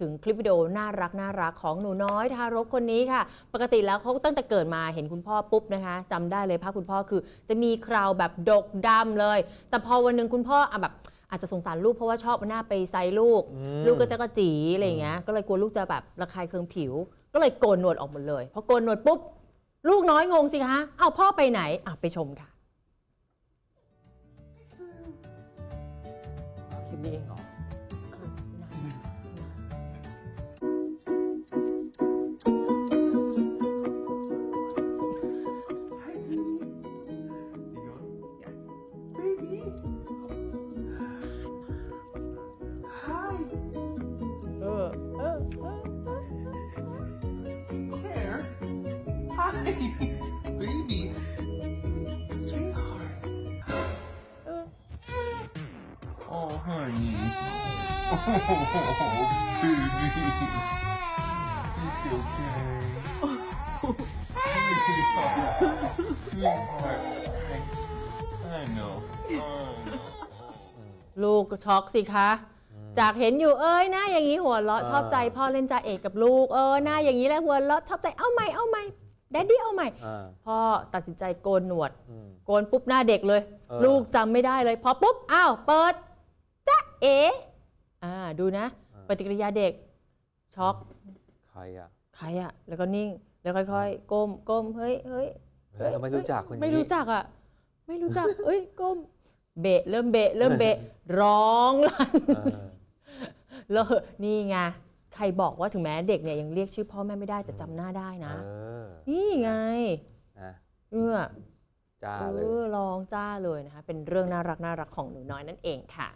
ถึงคลิปวิดีโอน่ารักน่ารักของหนูน้อยทารกคนนี้ค่ะ ปกติแล้วเขาตั้งแต่เกิดมาเห็นคุณพ่อปุ๊บนะคะจำได้เลยภาพคุณพ่อคือ จะมีคราวแบบดกดำเลย แต่พอวันหนึ่งคุณพ่ออะแบบอาจจะสงสารลูกเพราะว่าชอบเอาหน้าไปไซลูกอืมลูกก็จะกระจีอะไรอย่างเงี้ยก็เลยกลัวลูกจะแบบระคายเคืองผิว ก็เลยโกนหนวดออกหมดเลยพอโกนหนวดปุ๊บลูกน้อยงงสิคะเอ้าพ่อไปไหนอะไปชมค่ะคลิปนี้เองเหรอ Baby. Sweetheart. Oh, honey. Oh, baby. It's okay. Sweetheart. I know. I know. ลูกก็ช็อกสิคะ จากเห็นอยู่เอ้ยหน้าอย่างนี้หัวเราะอ่าชอบใจพ่อเล่นจ่าเอกกับลูกเออหน้าอย่างนี้แหละหัวเราะชอบใจเอาใหม่เอาใหม่แดดดี้เอาใหม่อ่าพ่อตัดสินใจโกนหนวด อืม โกนปุ๊บหน้าเด็กเลย เออ ลูกจำไม่ได้เลยพอปุ๊บอ้าวเปิดจ๊ะเอ๋อ่าดูนะ ปฏิกิริยาเด็กช็อก ใครอะใครอะแล้วก็นิ่ง แล้วค่อยๆ ก้ม ก้ม เฮ้ยเฮ้ยเฮ้ยเราไม่รู้จักคนนี้ไม่รู้จักอะ ไม่รู้จัก เอ้ยก้มเบะเริ่มเบะเริ่มเบะร้องลั่นเออแล้วนี่ไงใครบอกว่าถึงแม้เด็กเนี่ยยังเรียกชื่อพ่อแม่ไม่ได้แต่จำหน้าได้นะ เออนี่ไงนะเออจ้าเอเลยอลองจ้าเลยนะคะเป็นเรื่องน่ารักน่ารักของหนูน้อยนั่นเองค่ะ